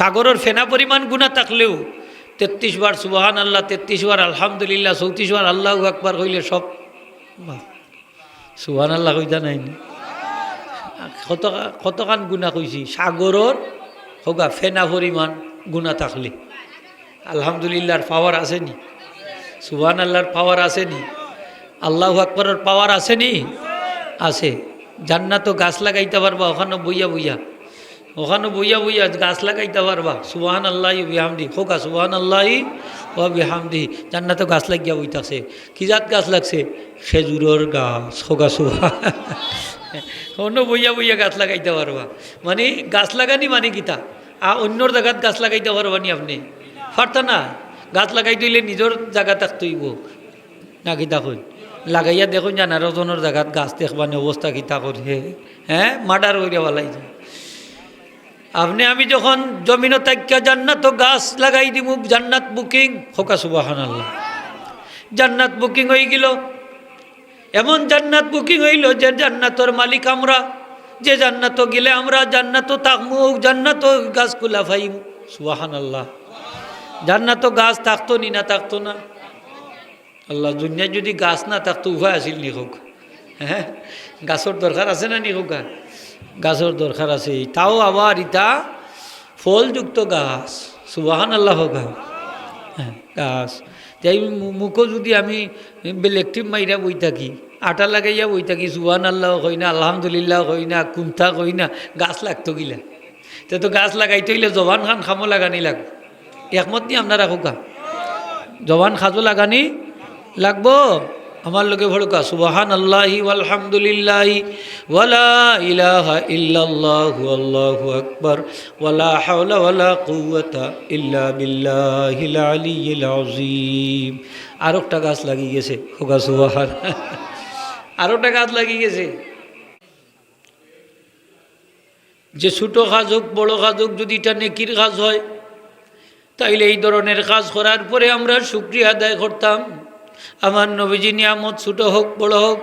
সাগরের ফেনা পরিমাণ গুণা থাকলেও তেত্রিশ বার সুবাহান আল্লাহ তেত্রিশ বার আলহামদুলিল্লাহ, চৌত্রিশ বার আল্লাহ একবার হইলে সব সুবাহান আল্লাহ কইতা নাই? কত কতখান গুণা কইছি? সাগরের হোগা ফেনা পরিমাণ গুণা থাকলে। আলহামদুলিল্লাহর পাওয়ার আসেনি সুবাহান আল্লাহর পাওয়ার আসেনি আল্লাহ আকবরের পাওয়ার আসেনি আছে। জান্নাতও গাছ লাগাইতে পারবা, ওখানে বইয়া বইয়া। ওখানে বইয়া বইয়া গাছ লাগাইতে পারবা। সুবাহান আল্লাহ বিহামদি। খোকা সুবাহান আল্লাহ ও বিহামদি। জান্নাতও গাছ লাগিয়া বইতাছে। কি জাত গাছ লাগছে? খেজুরের গাছ। খোকা সুবাহ অন্য বইয়া বইয়া গাছ লাগাইতে পারবা। মানে গাছ লাগানি মানে কিতা আর অন্যর জায়গাত গাছ লাগাইতে পারবা নি আপনি? পারতা না? গাছ লাগাই দিলে নিজের জায়গা থাকতেইব না কিতা কই? লাগাইয়া দেখুন জানা রজনের জায়গাত গাছ দেখবানি অবস্থা কিতা করে? হ্যাঁ? মার্ডার করিয়া বলাই যায় আপনি, আমি যখন জমিন তাক্যা জান্নাত গাছ লাগাই দিব জান্নাত বুকিং হোকা সুবাহান আল্লাহ জান্নাত বুকিং হয়ে গেল। এমন জান্নাত বুকিং হইল যে জান্নাতর মালিক আমরা, যে জান্নাত গেলে আমরা জান্নাত তাকমু জান্নাত গাছ কুলা ফাইম। সুবাহান আল্লাহ জান্নাত গাছ থাকতো নি, না থাকতো না? আল্লাহ দুনিয়ায় যদি গাছ না থাকতো উভয় আসিল নি হোক। হ্যাঁ? গাছর দরকার আছে না নি হোক? গাছের দরকার আছে। তাও আবার ইটা, ফলযুক্ত গাছ। সুবাহান আল্লাহ গা গাছ। যাই মুখও যদি আমি বেলেকটিভ মাইরা বই থাকি, আটা লাগাইয়া বই থাকি সুবাহান আল্লাহ কই না, আলহামদুলিল্লাহ কই না কুন্থা কই না, গাছ লাগতো গিলা তে তো গাছ লাগাইতে হইলে জবান খান খামো লাগানি লাগ। একমত নি আপনারা খোকা? জবান খাজো লাগানি লাগবো? আমার লোকে ভড়কা সুবাহান আল্লাহি আলহামদুলিল্লাহি ওয়ালা ইলাহা ইল্লাল্লাহু, আল্লাহু আকবার, ওয়ালা হাওলা ওয়ালা কুওয়াতা ইল্লা বিল্লাহিল আলিয়্যিল আযীম। আর একটা গাছ লাগিয়ে গেছে, হোগা সুবাহান আর একটা গাছ লাগিয়ে গেছে। যে ছোটো কাজ হোক, বড় কাজ হোক, যদি এটা নেকির কাজ হয়, তাইলে এই ধরনের কাজ করার পরে আমরা শুক্রিয়া আদায় করতাম। আমার নবীজি নিয়ামত ছোটো হোক, বড় হোক,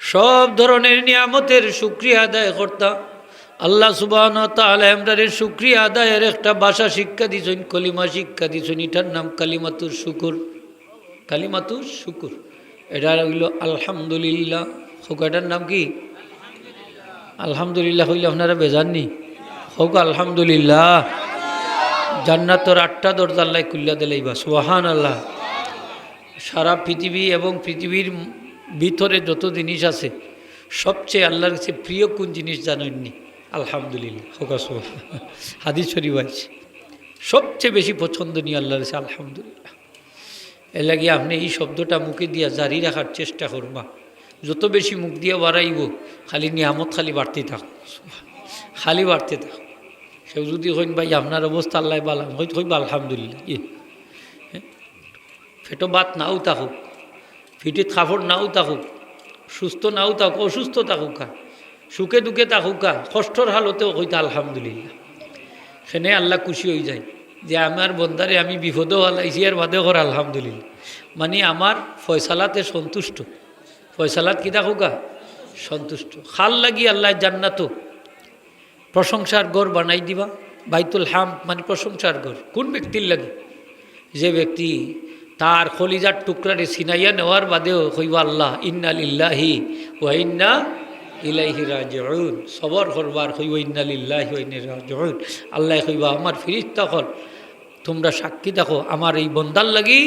সব ধরনের নিয়ামতের শুক্রিয়া আদায় করতাম আল্লাহ সুবাহ তাহলে শুক্রিয়া আদায়ের একটা ভাষা শিক্ষা দিছেন, কলিমা শিক্ষা দিছেন, এটার নাম কালিমাতুর শুকুর। কালিমাতুর শুকুর। এটা হইল আলহামদুলিল্লাহ। হোকাটার নাম কি? আলহামদুলিল্লাহ হইলে আপনারা বেজাননি? হোক, আলহামদুলিল্লাহ। জান্নাতর আটটা দরজা আল্লাহ কুল্লা দিলাইবা সুহান আল্লাহ সারা পৃথিবী এবং পৃথিবীর ভিতরে যত জিনিস আছে, সবচেয়ে আল্লাহর কাছে প্রিয় কোন জিনিস জানেননি? আলহামদুলিল্লাহ। হোকা সুবাহ হাদিস শরীফ সবচেয়ে বেশি পছন্দনীয় আল্লাহর কাছে আলহামদুলিল্লাহ। এর লাগে আপনি এই শব্দটা মুখে দিয়া জারি রাখার চেষ্টা করবা যত বেশি মুখ দিয়ে বাড়াইব, খালি নিয়ামত খালি বাড়তে থাক। খালি বাড়তে থাক। সেও যদি হইন ভাই, আপনার অবস্থা আল্লাহ বালাম হইত, হইবা, আলহামদুলিল্লাহ। ইয়ে। ফেটো বাত নাও থাকুক ফিটিত কাপড় নাও থাকুক সুস্থ নাও থাকুক অসুস্থ থাকুকা সুখে দুঃখে থাকুকা কষ্টর হালতেও হইতা আলহামদুলিল্লাহ। সেনে আল্লাহ খুশি হয়ে যায় যে আমার বন্দারে আমি বিপদও হালাইছি আর বাদেও কর আলহামদুলিল্লাহ। মানে আমার ফয়সালাতে সন্তুষ্ট। ফয়সালাত কি থাকুকা সন্তুষ্ট। খাল লাগি আল্লাহ জান্নাত প্রশংসার গড় বানাই দিবা। বাইতুল হাম মানে প্রশংসার গড়। কোন ব্যক্তির লাগে? যে ব্যক্তি তার খলিজার টুকরারে সিনাইয়া নেওয়ার বাদেও হইবা আল্লাহ, ইন্না লিল্লাহি ওয়া ইন্না ইলাইহি রাজিউন। সবর করবার হইব, ইন্না লিল্লাহি ওয়া ইন্না রাজিউন। আল্লাহ কইবা, আমার ফিরিস্তা হল, তোমরা সাক্ষী দেখো, আমার এই বন্দার লাগি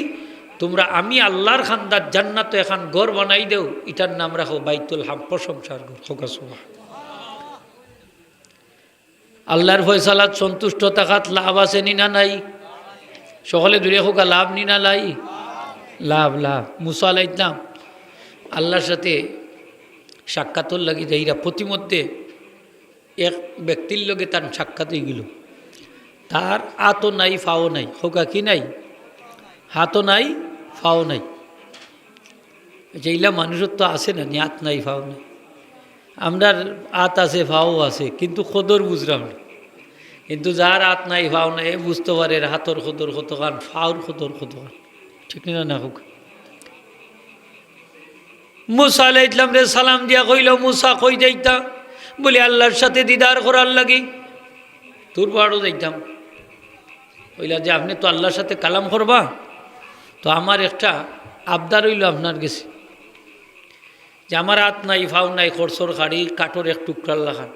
তোমরা আমি আল্লাহর খান্দার জান্নাত এখন গড় বানাই দেও। এটার নাম রাখো বাইতুল হাম, প্রশংসার গড় হোকা সুবাহ আল্লাহর ফয়সালাত, সন্তুষ্ট থাকাত, লাভ আছে নি না নাই? সকলে দূরে হোক লাভ নি না লাই? লাভ লাভ। মুসা আলাইতাম আল্লাহর সাথে সাক্ষাৎর লাগি যাইরা। প্রতিমধ্যে এক ব্যক্তির লগে তার সাক্ষাৎ হয়ে গেল। তার আতও নাই, ফাও নাই। হোকা কি নাই? হাতও নাই, ফাও নাই। যেইলা মানুষের তো আছে না আত নাই, ফাও নাই। আমরার আত আছে, ফাও আছে, কিন্তু খোদর বুঝলাম না। কিন্তু যার আত নাই, ভাও নাই বুঝতে পারে হাতর খোদর কত খান ফাওর খোদর কত খান ঠিক না না হোক? মুসা আলাই ইসলাম রে সালাম দিয়া কইল, মুসা কই যাইতা? বলে, আল্লাহর সাথে দিদার করার লাগি। তোর পাহাড়ও যাইতাম। কইলা যে, আপনি তো আল্লাহর সাথে কালাম করবা? তো আমার একটা আবদার হইল আপনার গেছে যে, আমার হাত নাই ফাও নাই, খরচর খাড়ি, কাঠর এক টুকরার লাখান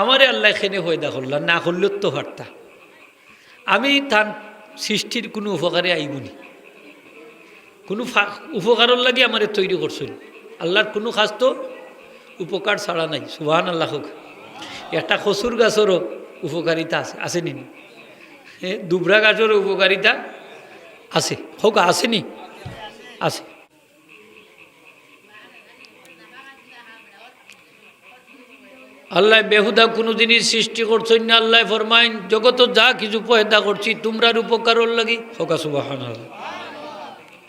আমারে আল্লাহ খেনে হয়দা করলাম না করলেও তো হারতা। আমি তার সৃষ্টির কোনো উপকারে আইবনি। কোনো উপকারের লাগে আমার তৈরি করছেন আল্লাহর কোনো খাস তো উপকার ছাড়া নাই সুবাহান আল্লাহ হোক। একটা খসুর গাছেরও উপকারিতা আছে, আসেনি দুবরা গাছেরও উপকারিতা আছে। হোক, আসেনি? আছে। আল্লাহ বেহুদা কোনো জিনিস সৃষ্টি করছেন না, আল্লাহ ফরমাইন, জগত যা কিছু পয়দা করছি, তোমরার উপকারর লাগি হোকা সুবাহান আল্লাহ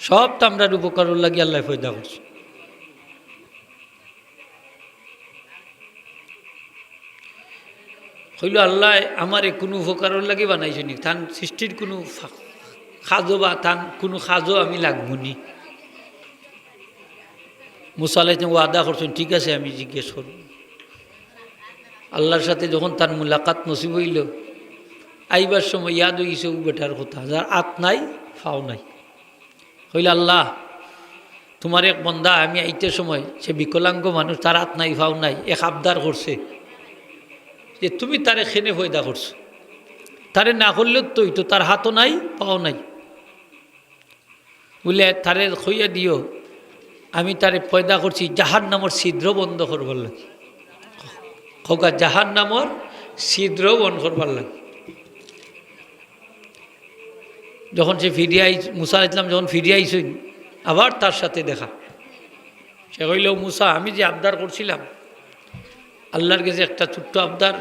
সব তামরার উপকারর লাগি আল্লাহ পয়দা করছি। হইল আল্লাহ আমারে কোনো উপকারর লাগি বানাইছে নি? তান সৃষ্টির কোনো সাজো বা তান কোনো সাজো আমি লাগবো নি। মুসালাই ওয়াদা করছেন, ঠিক আছে, আমি জিজ্ঞেস করব। আল্লাহর সাথে যখন তার মুলাকাত নসিব হইল, আইবার সময় ইয়াদ গেছে ও বেটার কথা, যার আত নাই, ফাও নাই। হইল আল্লাহ, তোমার এক বন্দা, আমি আইতে সময়, সে বিকলাঙ্গ মানুষ, তার আত নাই, ফাও নাই, এক আবদার করছে যে তুমি তারে খেনে ফয়দা করছ। তারে না করলেও তো তো তার হাতও নাই, পাও নাই। বলে, তারে খইয়া দিও, আমি তারে পয়দা করছি জাহার নামর ছিদ্র বন্ধ করবার লাগে। খোকা জাহার নামর ছিদ্র বন্ধ করবার লাগে। যখন সে ফিরিয়ে আই মুসা ইসলাম যখন ফিরিয়ে আইসইন আবার তার সাথে দেখা। সে কইল, মুসা, আমি যে আবদার করছিলাম, আল্লাহর কাছে একটা ছোট্ট আবদার।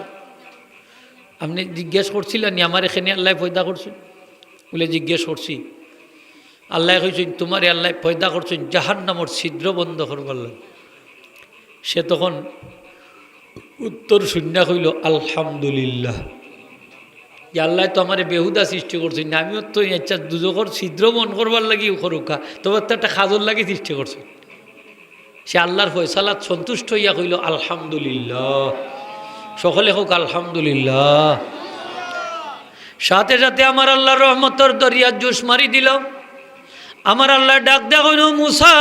আপনি জিজ্ঞেস করছিলেন আমার এখানে আল্লাহ পয়দা করছেন? বলে, জিজ্ঞেস করছি। আল্লাহ কইছেন, তোমার আল্লাহ পয়দা করছেন জাহান নামর ছিদ্র বন্ধ করবার লাগে। সে তখন উত্তর শূন্য কইল, আলহামদুলিল্লাহ। যে আল্লাহ তো আমার বেহুদা সৃষ্টি করছেন, আমিও তো ইচ্ছা দুজকর ছিদ্র বন্ধ করবার লাগি করুকা তবে তো একটা খাজর লাগি সৃষ্টি করছে সে আল্লাহর ফয়সালাত সন্তুষ্ট হইয়া কইল, আলহামদুলিল্লাহ। সকলে হোক, আলহামদুলিল্লাহ। সাথে সাথে আমার আল্লাহর রহমতর দরিয়া জুস মারি দিল। আমার আল্লাহ ডাক দেখুন মুসা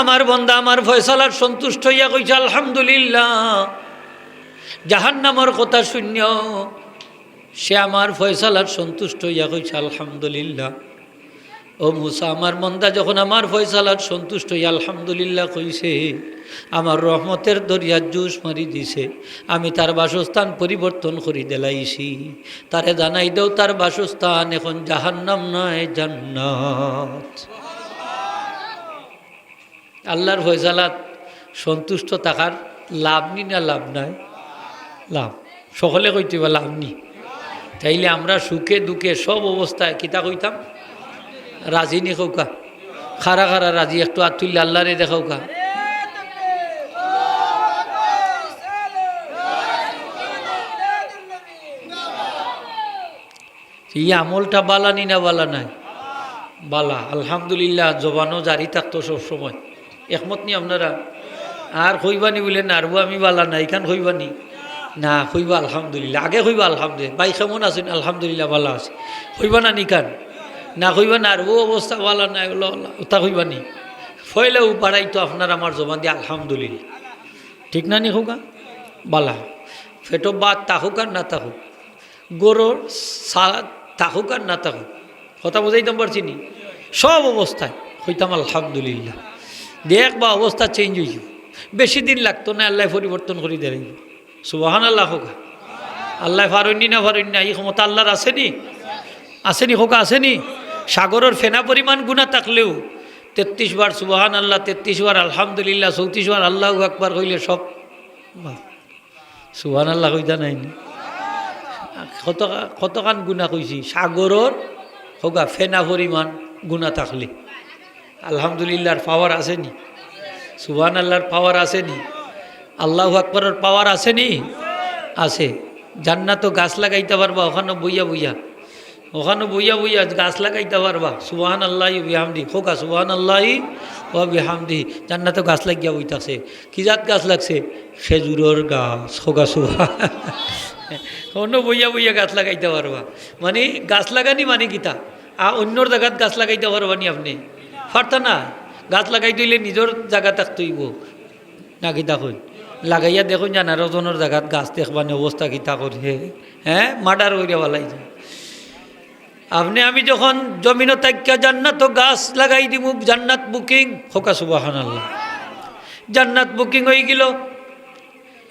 আমার বন্দা, আমার ফয়সালার সন্তুষ্ট হইয়া কইছে, আলহামদুলিল্লাহ। জাহান্নামর কথা শূন্য সে আমার ফয়সালার সন্তুষ্ট হইয়া কইছে, আলহামদুলিল্লাহ। ও মুসা, আমার মন্দা যখন আমার ফয়সালার সন্তুষ্ট হইয়া আলহামদুলিল্লাহ কইছে, আমার রহমতের দরিয়া জুস মারি দিছে, আমি তার বাসস্থান পরিবর্তন করি দেলাইছি। তারে জানাই দেও, তার বাসস্থান এখন জাহান্নাম নয়, জান্নাত। আল্লাহর ফয়সালাত সন্তুষ্ট থাকার লাভ নি না লাভ নাই? লাভ। সকলে কইতে বা লাভ নি। তাইলে আমরা সুখে দুঃখে সব অবস্থায় কিতা কইতাম? রাজি নি কৌকা খারা খারা রাজি, একটু আতুল্লা আল্লাহরে দেখাওকা এই আমলটা বালা নি না বালা নাই? বালা। আলহামদুলিল্লাহ, জবানও জারি থাকতো সবসময়। একমত নি আপনারা। আর কইবানি বলে নারবো আমি বালা নাই, কান কইবানি না? কইবা আলহামদুলিল্লাহ, আগে কইবা আলহামদুলিল্লাহ। বাই কেমন আছেন? আলহামদুলিল্লাহ বালা আছে। কইবা না নিকান না কইবা না আর ও অবস্থা বালা নাই ওলা ওটা কইবা নি। ফয়লেও পাড়াই তো আপনার আমার জবান দিয়ে, আলহামদুলিল্লাহ। ঠিক না নি হোকা বালা, ফেটো বাদ তাহুক আর না তাহুক গরুর সা থাকুক আর না থাকুক কথা বোঝাইতাম পারছি নি? সব অবস্থায়। হইতাম আলহামদুলিল্লাহ। দেখ বা অবস্থা চেঞ্জ হয়ে যাব বেশি দিন লাগতো না, আল্লাহ পরিবর্তন করে দেয় সুবাহান আল্লাহ হোক। আল্লাহ ফারণ্যি না ফারণ্যা এই ক্ষমতা আল্লাহর আসেনি? আসেনি হোক, আসেনি। সাগরের ফেনা পরিমাণ গুণা থাকলেও তেত্রিশ বার সুবাহান আল্লাহ তেত্রিশ বার আলহামদুলিল্লাহ, চৌত্রিশ বার আল্লাহ একবার হইলে সব সুবাহান আল্লাহ কইতা নাই কত কতখান গুণা কইছি? সাগরর হোগা ফেনা পরিমাণ গুণা থাকলে। আলহামদুলিল্লাহর পাওয়ার আসেনি। সুবান আল্লাহর পাওয়ার আসেনি। আল্লাহ আকবরের পাওয়ার আসেনি? আছে জান্নাত গাছ লাগাইতে পারবা ওখানে বইয়া বইয়া। ওখানে বইয়া বইয়া গাছ লাগাইতে পারবা। সুবাহান আল্লাহ বিহামদি হোকা সুবাহান আল্লাহ ও বিহামদি জান্নাত গাছ লাগিয়া বইতাছে। কি জাত গাছ লাগছে? খেজুরের গাছ হোকা সুবাহ অন্য বইয়া বইয়া গাছ লাগাইতে পারবা। মানে গাছ লাগানি মানে কিতা আ, অন্যর জায়গাত গাছ লাগাইতে পারবা নি আপনি? পারতা না, গাছ লাগাই দিলে নিজের জায়গা থাকতেইব না কিতা কই লাগাইয়া দেখুন জনের জায়গাত গাছ দেখবানি অবস্থা কিতা করে হ্যাঁ মার্ডার হইয়া বলাই যায় আপনি, আমি যখন জমিনত তাক্কা জান্নাত গাছ লাগাই দিব জান্নাত বুকিং হোকা সুবাহান আল্লাহ জান্নাত বুকিং হয়ে গেল।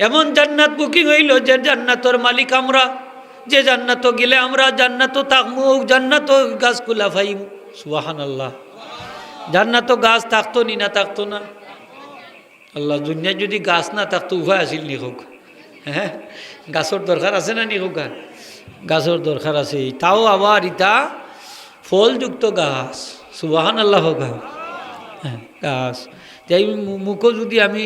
এমন জান্নাত বুকিং হইল যে জান্নাতর মালিক আমরা। যে জান্নাত গেলে আমরা জান্নাত তাকমু জান্নাত গাছ কুলা ফাইম। সুবাহান আল্লাহ জান্নাত গাছ থাকতো নি, না থাকতো না? আল্লাহ দুনিয়া যদি গাছ না থাকতো উভয় আছিল নি হোক। হ্যাঁ? গাছর দরকার আছে না নি হোক? গাছর দরকার আছে। তাও আবার ইতা ফলযুক্ত গাছ। সুবাহান আল্লাহ হ্যাঁ গাছ। তাই মুখও যদি আমি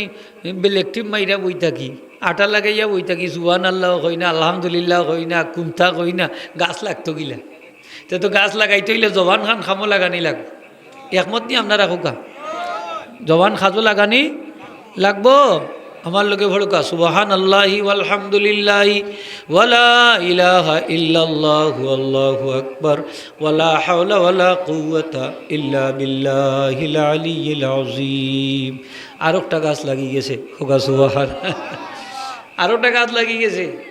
বেলেকটিভ মাইরা বই থাকি, আটা লাগাইয়া বই থাকি সুবাহান আল্লাহ কই না, আলহামদুলিল্লাহ কই না কুন্থা কই না, গাছ লাগতো গিলা। তে গাছ লাগাইতে হইলে জবান খান খামো লাগানি লাগ একমত নি আপনারা হোকা জবান খাজো লাগানি লাগবো। আমার লোকে ভড়কা সুবাহান আল্লাহি আলহামদুলিল্লাহি ওয়ালা ইলাহা ইল্লাল্লাহু, আল্লাহু আকবার, ওয়ালা হাওলা ওয়ালা কুওয়াতা ইল্লা বিল্লাহিল আলিয়্যিল আযীম। আর একটা গাছ লাগি গেছে হোকা সুবাহান। আর একটা গাছ লাগি গেছে।